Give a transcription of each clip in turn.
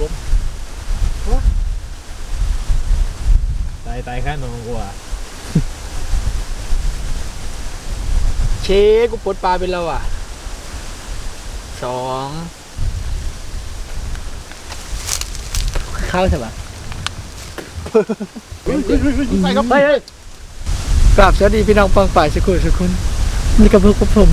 ลมตายตายข้าน้องกูอะเชกูปลดปลาเป็นแล้วอะสองเข้าใช่ปะใส่ครับเฮ้ยเฮ้ยกราบสวัสดีพี่น้องฟังฝ่ายสุขุมสุขุนนี่กับพวกกับผม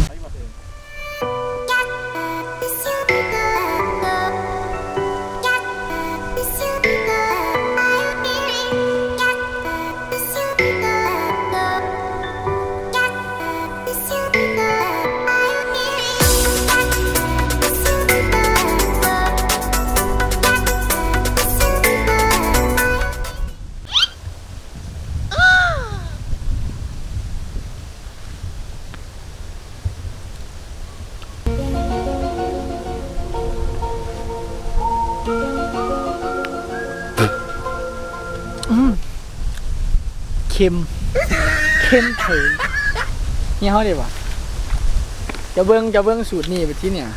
ค็มเค็มเถยนี่เขาเดียวะจะเบิ้งจะเบิ้งสูตรนี่ไปที่เนี่ย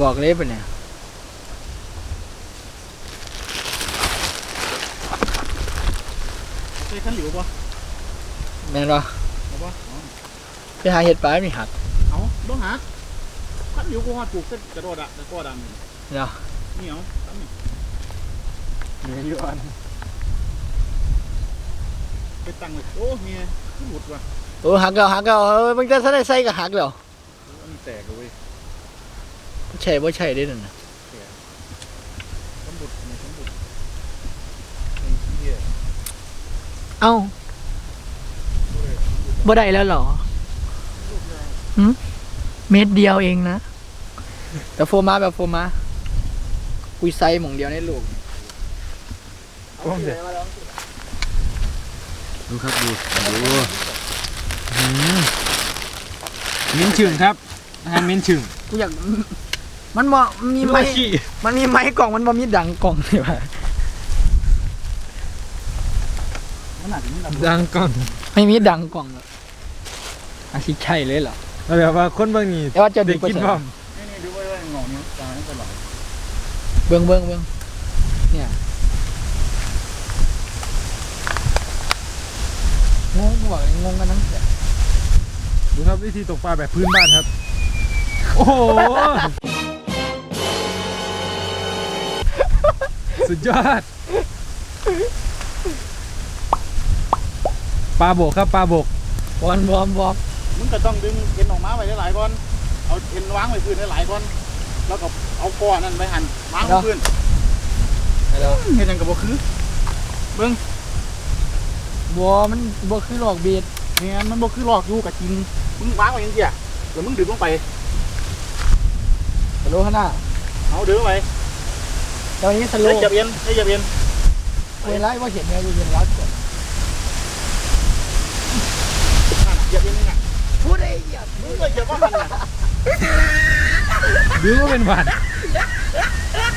บอกเลยปะเนี่ยใส่ขั้นหลิวปะแม่นปะเอาปะไปหาเห็ดปลาไม่หักเอาต้องหาขั้นหลิวกูหอดปลูกเส้นกระโดดอะตะกร้อดำเนาะนี่เอาตั้งนี่เหลืออยู่อันไป ตั้งเลยโอ้เมียขึ้นหลุดว่ะโอ้หักแล้วหักแล้วเออมันจะใส่ใส่กับหักแล้วอันนี้แตกเลยเว้ยใช่บ่ใช่ได้นั่นน่ะสมบุดไม่สมบุดไอ้เหี้ยเอ้าดูเลยบ่ได้แล้วเหรอลูกยางเม็ดเดียวเองนะ แต่โฟมาแบบโฟมาปุยไซหม่องเดียวในลูก ดูครับดูดูมิ้นฉึงครับอาหารมิ้นฉึงกูอยากมันบ่มีไม้มันมีไม้กล่องมันบ่มีดังกล่องนี่ว่ะมันอาจจะไม่ลำดังก่อนไม่มีดังกล่องหรอกอาชิใช่เลยเหรอเอาแบบว่าคนบางนี่แต่ว่าจะเด็ดึกกไปกินใส่บ้อมนี่นี่ดูไว้ว่าหงอกนิ้วตาไม่ตลอดเบิ่งเบิ่งเบิ่งเนี่ยง งบอกเลยงงกันทั้งแต่ดูครับวิธีตกปลาแบบพื้นบ้านครับ โอ้โห สุดยอด ปลาโบกครับปลาโบกบอลบอลบอลมึงก็ต้องดึงเอ็นออกมาไว้หลายๆก่อน เอาเอ็นวางไว้พื้นหลายๆก่อน แล้วก็เอาก้อนนั่นไปหั่นวางไว้พื้นไปแล้วเฮ็ดหยังกับบ่คือบอมันบอคือหลอกเบีด แม่นมันบ่คือหลอกอยู่กับจริงมึงวางไว้อย่างเงี้ยแล้วมึงดึงลงไปสโลว์ขนาดเอาดึงไปตอนนี้สโลได้ว์จับเอ็นได้จับเอ็นเวลาว่าเห็นไงอยู่เห็นวัดก่อนนั่นน่ะจับเอ็นนี่น่ะพูดได้เหยียบมึงก็จับว่ามันน่ะดูว่าเป็นหวาน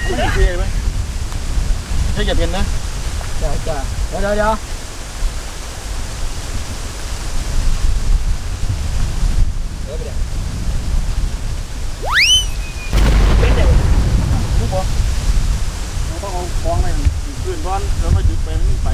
มันสิเท่ไหมได้จับเอ็นนะ จ้าจ้าเดี๋ยวเดี๋ยวเดี๋ยวเดี๋ยวไปเดี๋ยว รู้บ่เราต้องเอาคล้องไว้ พื้นก่อนแล้วมาจุดไปมันไป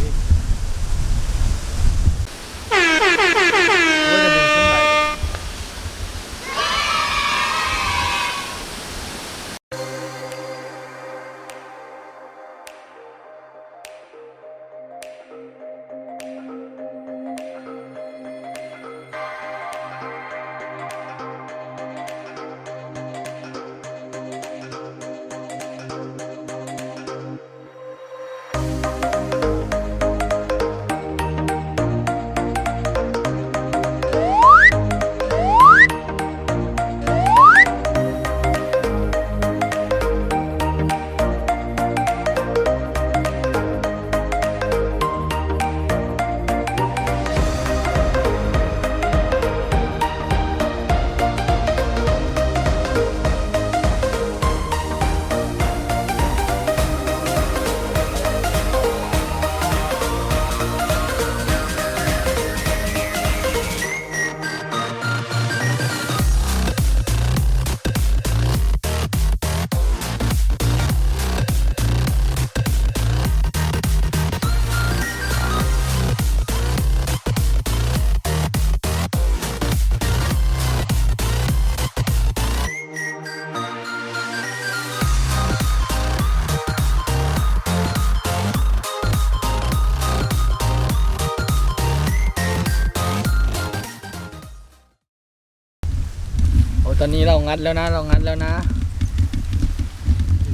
งัดแล้วนะ เรางัดแล้วนะ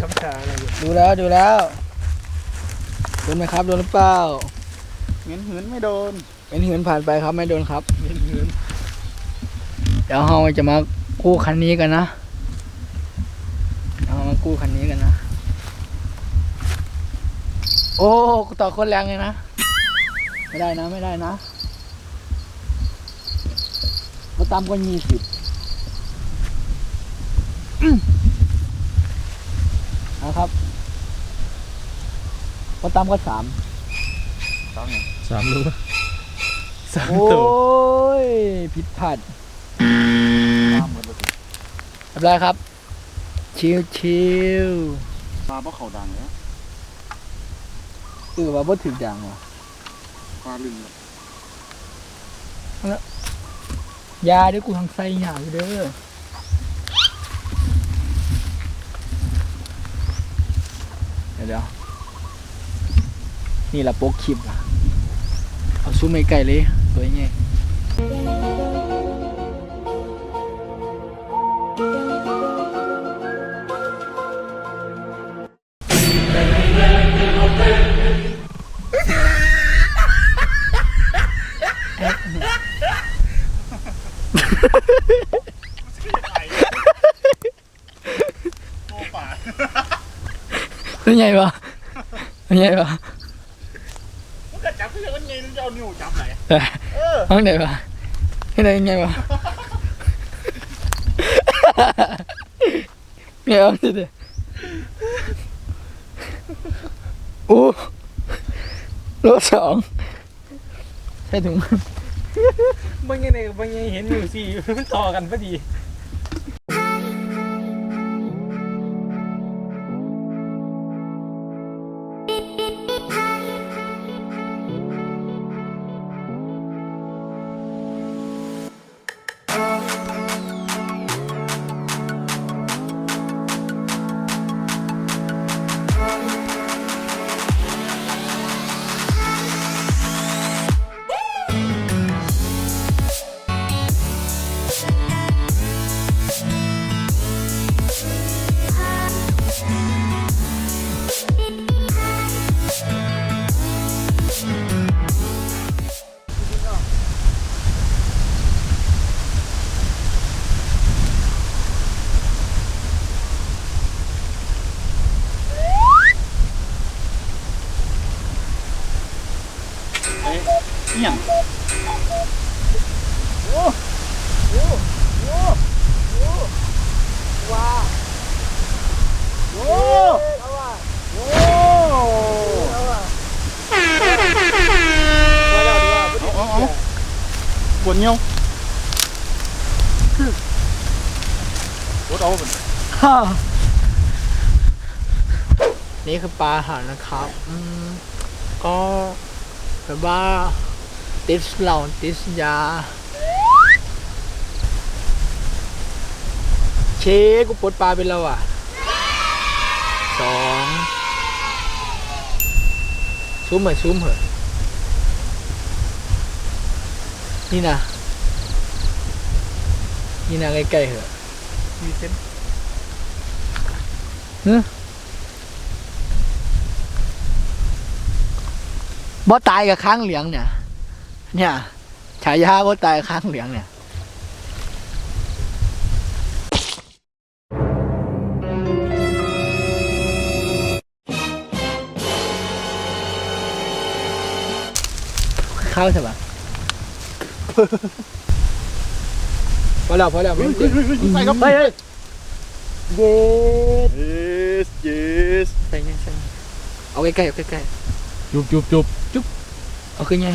ทำชาอะไรอยู่ดูแล้วดูแล้วโดนไหมครับโดนหรือเปล่าเงินหืนไม่โดนเป็นเหินผ่านไปครับไม่โดนครับ เงินเงินเดี๋ยวเราจะมากู้คันนี้กันนะเรามากู้คันนี้กันนะ โอ้ต่อคนแรงเลยนะ ไม่ได้นะไม่ได้นะมาตามก็ยี่สิบนะ ครับมาตามก็สามสองไงสามรู้ปะสามโอ้ตัว ยผิดพลาดตามหมดเลยเรียบร้อยครับ ชิวชิวปลาเพราะเขาดังแล้วๆเออว่าบ่ถึกอย่างว่ะปลาลึงเลยยาเด้วยวกูทางไส้หยาอยู่เด้อ เดี๋ยว นี่แหละโป๊กคลิปอะเอาซูมไม่ไกลเลย ตัวใหญ่ ตัวใหญ่ปะตัวใหญ่ปะมันก็จับก็ยังมันไงมันจะเอานิ้วจับไหนแต่เออห้องไหนปะที่ไหนไงปะเนี่ยเอาสิเด้อโอ้โลสองใช่ถุงมือบางยังไงบางยังเห็นอยู่สิมันต่อกันพอดี อี่ยงโอ้โอ้โอ้เอาเอาเอาปวดเงี้ยวรถเอาเป็นนี่คือปลาอาหานะครับ ก็แบบว่า ติดเหล่าติดยา เชกูปลดปลาไปแล้วอะสองซูมเหอะซูมเหอะนี่นะนี่นะใกล้ๆเหอะมีเส้นบ่ตายกับค้างเหลียงเนี่ย เนี่ยฉายาบ่ตายกับค้างเหลียงเนี่ยเข้าใช่ปะพอแล้วพอแล้วเฮ้มัยนเฮ้ยเฮ้ยเฮ้ยใส่ครับเฮ้ยเฮ้ยเย็ด yes yes ใส่ไงใส่ไงเอาใกล้ๆเอาใกล้จุบจุบจุบๆเอาขึ้นไง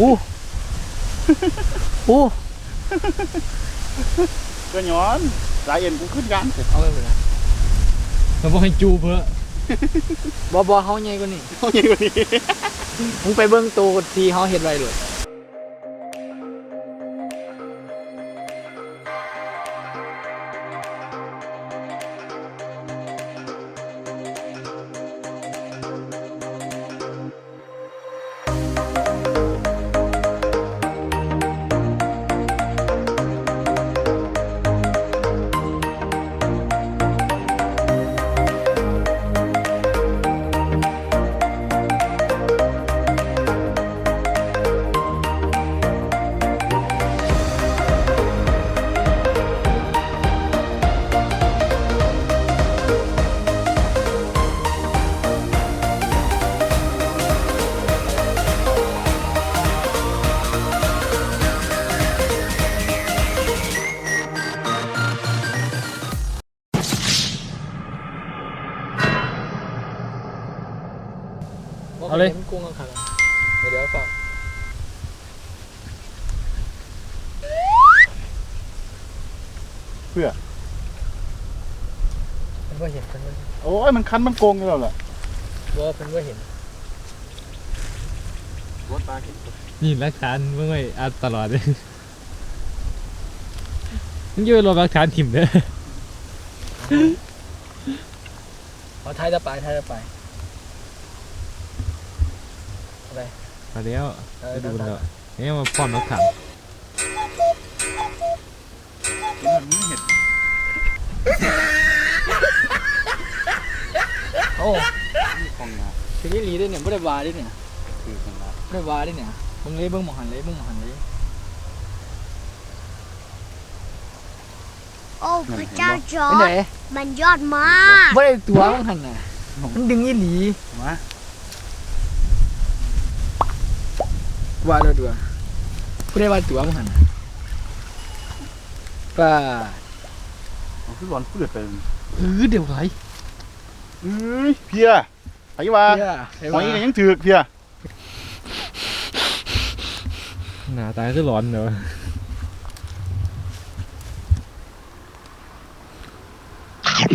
อู้อู้ก็ย้อนสายเอ็นกูขึ้นกันเอาไปเลยเราบอกให้จูบเพื่อบอบอเขาใหญ่กว่านี่เอาอย่างนี้มึงไปเบิ้งตัวทีเขาเห็ดไรเลย คันมันโกงอยู่แล้วล่ะว่าเพิ่นว่าเห็นรถปลากินนี่รักฐานเมื่อไงอัดตลอดเลยมึงอยืนรอรักฐานถิ่มเด้อเอาท้ายจะไปท้ายจะไปอะไร มาแล้วเออ ไปดูแล้วเนี่ยมาพร้อมรักฐานกินมันไม่เห็นโอ้ของงาทีนี้หลีได้เนี่ยไม่ได้วาได้เนี่ยคือของงาไม่ได้วาได้เนี่ยมึงเลยเบิ่งหมองหันเลยเบิ่งหมองหันเลย โอ้พระเจ้าจอเป็นไงร์ดมันยอดมากไม่ได้ตัวมึงหันน่ะมันดึงอีหลีมาว่าเด้อตัวผู้ได้ว่าตัวมึงหันน่ะป้าเอาคือร้อนเปื้อนไปเออเดี๋ยวไร เอ้ยเพียไผว่าเหี้ยไหอยก็ยังถือกเพียหน้าตาคือร้อนเด้อ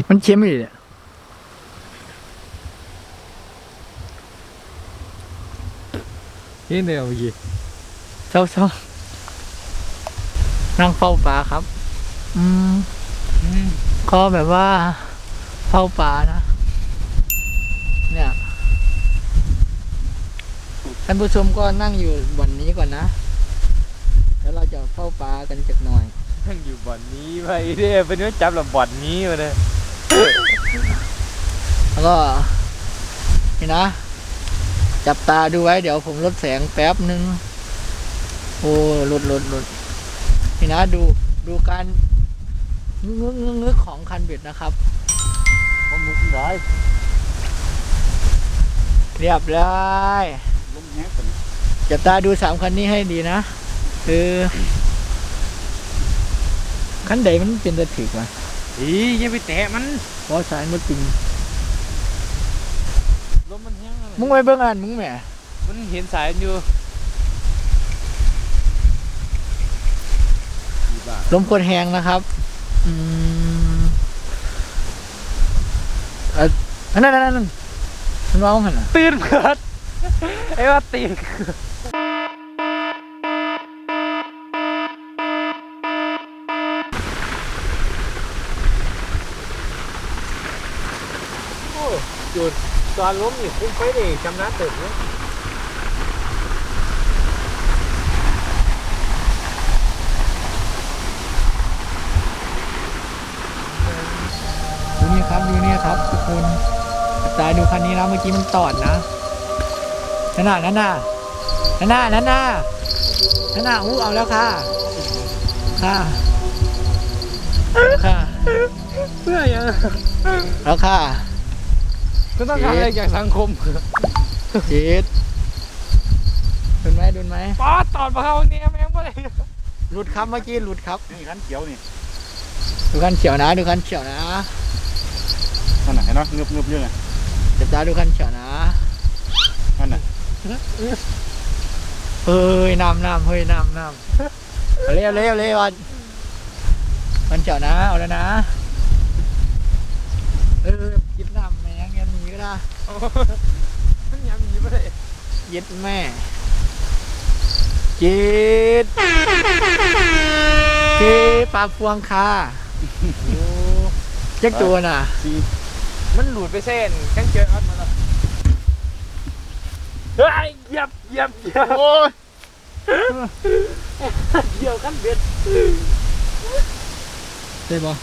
มันเค็มอยู่เนี่ยเฮ้ยเดี๋ยวเมื่อกี้เศร้าเศร้านั่งเฝ้าปลาครับ อืม ก็แบบว่าเฝ้าปลานะ เนี่ยท่านผู้ชมก็นั่งอยู่บ่อนนี้ก่อนนะ แล้วเราจะเฝ้าปลากันจักหน่อย นั่งอยู่บ่อนนี้ไปเด้อเป็นว่าจับแล้วบ่อนนี้มาเลยแล้วก็นี่นะ จับตาดูไว้เดี๋ยวผมลดแสงแป๊บนึง โอ้ลดลดลดนี่นะดูดูการงึกงึกงึกงึกของคันเบ็ดนะครับผมมุกได้ เรียบร้อยลมแห้งกันจับตาดูสามคันนี้ให้ดีนะ คือคันใดมันเป็นตะถึกวะอีอย่าไปแตะมันเพราะสายมันปิงลมมันแห้งอะไรมึงไปเบิ่งอ่านมึงแหมมันเห็นสายอยู่ลมโคตรแหงนะครับอืมเออนั่นนั่นนั่นนั่น มันว่าหันอะตื่นเกิดไอ้ว่าตื่นจุดตอนล้มนี่คุ้มไปดิจำน้าตื่นเนี่ยดูนี่ครับดูนี่ครับทุกคน จับตาดูคันนี้นะเมื่อกี้มันตอดนะนั่นน่ะนั่นน่ะนั่นน่ะนั่นน่ะนั่นน่ะอู้เอาแล้วค่ะ ค่ะค่ะเพื่อยังแล้วค่ะ ก็ต้องการอะไรจากสังคมเจ็ดดุนไหมดุนไหมป๊อดตอดมาเข้าเนี่ยแม่งบ่ได้หลุดครับเมื่อกี้หลุดครับนี่คันเขียวนี่ดูคันเขียวนะ ดูคันเขียวนะนั่นน่ะเห็นไหมเงือบเงือบเยอะไง จับตาดูคันเขียวนะนั่นน่ะเฮ้ยน้ำน้ำเฮ้ยน้ำน้ำเอาเร็วเร็วเร็ววันคันเขียวนะเอาแล้วนะ เออคิดน้ำแมงยันหนีก็ได้มันยังมีบ่ได้เย็ดแม่เจ็ดเจ็ดปลาพวงค่ะเจ๊กตัวน่ะสี มันหลุดไปเส้นกันเจอออดมาแล้วเฮ้ยเหยับเหยับเหยับโอ้ยเกี่ยวกันเบ็ดได้ปะ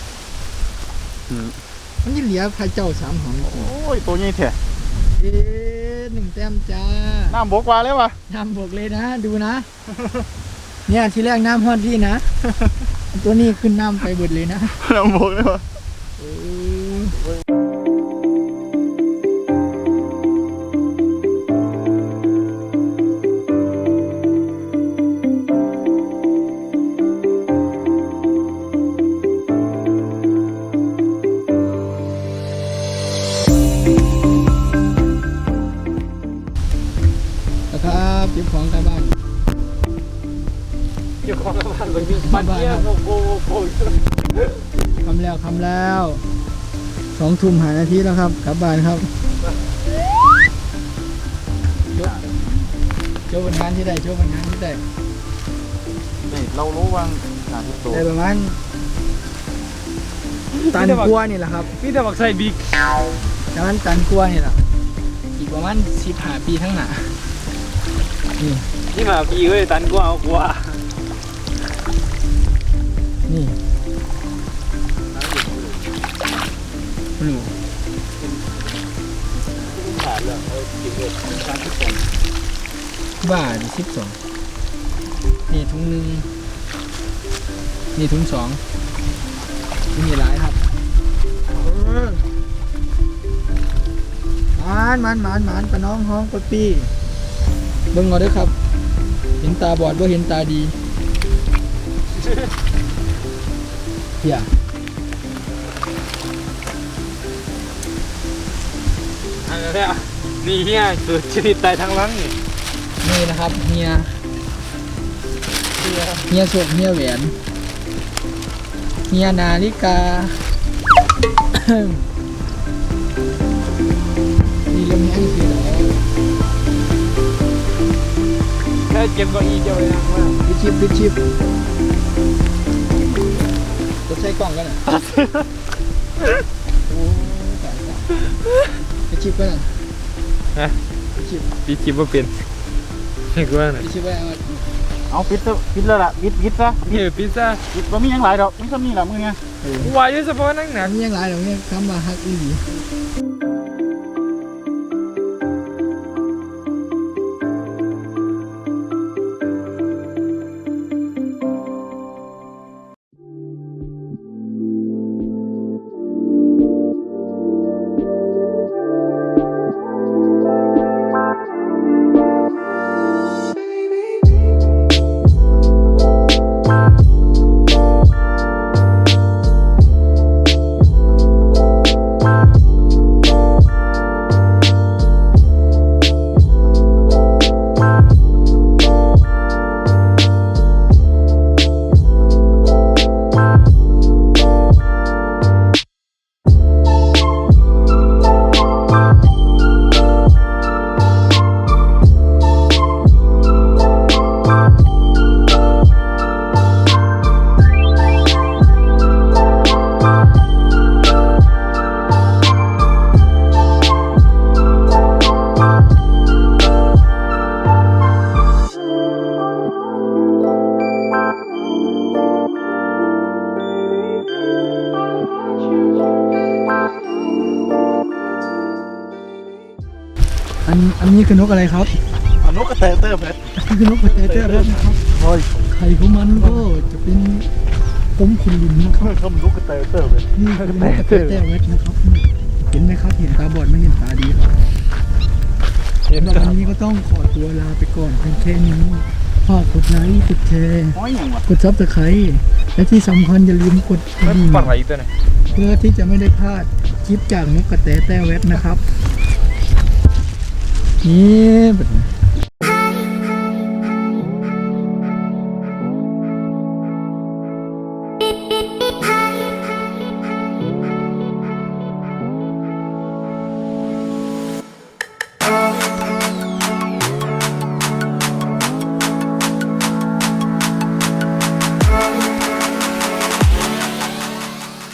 มันยี่เหลียพระเจ้าสามหอนโอ้ยตัวนี้แท้เอ๊ะหนึ่งแต้มจ้า น้ำบกว่าเลยวะน้ำบวกเลยนะ ดูนะ เนี่ยทีแรกน้ำฮอดพี่นะ ตัวนี้ขึ้นน้ำไปเบิดเลยนะ น้ำบกเลยวะ องทุ่มหานาทีแล้วครับกลับบ้านครับโจ้โจ้เป็นงานที่ใดโจ้เป็นงานที่ใดนี่เรารู้ว่าหาที่ตัวได้ประมาณตันกลัวานี่แหละครับมีแต่บักไส้บิ๊กประมาณตันกลัวานี่แหละอีกประมาณสิบห้าปีข้างหน้านี่นี่มาพี่เว้ยตันกว่าเอากว่านี่ แล้วเออกินเลยการที่สองบ้าดิสิบสองนี่ถุงหนึ่งนี่ถุงสองมีหลายครับหมานหมานหมานหมานปะน้องห้องปะปี้เบิ่งเอาด้อครับ เห็นตาบอดว่าเห็นตาดีเฮียอันนี้ นี่ยนี่เฮียเกิดชนิดตายทั้งหลังนี่นี่นะครับเฮียเฮียโศกเฮียแหวนเฮียนาฬิกา นี่ลมแห้งคืออะไรแค่เก็บเก็อีเดียวเลยนะว่าปิดชิปปิดชิปรถใช้กล่องกันอะโอ้ตายตายปิดชิปกันอะ ฮะปิดชิปพี่คิดว่าเป็นนี่กูว่าไงปิดชิปไว้เอาเอาปิดเถอะปิดแล้วล่ะปิดปิดซะนี่พิซซ่าปิดบ่มีหยังหลายดอกมีซ้ำนี่ล่ะมึงไงเออวายเฉพาะนั่งหนัก มีอย่างไรหรอกเนี่ยคำว่าฮักอีหลี กอะไรครับเอานกกระเตเตอร์เพชรนี่คือนกกระเตเตอร์ครับนะครับโอ้ยไข่ของมันก็จะเป็นผมขุนหลุนนะครับ เขานกกระเตเตอร์เพชรนี่คือนกกระเตเตอร์เวทนะครับนี่เห็นไหมครับ เห็นตาบอดไม่เห็นตาดีครับเห็นสำหรับครัวับนนี้ก็ต้องขอตัวลาไปก่อนเพียงแค่นี้ฝากกดไลค์กดแชร์โอ้ยหยังวะกดซับสไครต์และที่สำคัญอย่าลืมกดกระดิ่งปัดไหลตัวไหนเพื่อที่จะไม่ได้พลาดคลิปจากนกกระแตแต้แวดนะครับ นี่แบบนี้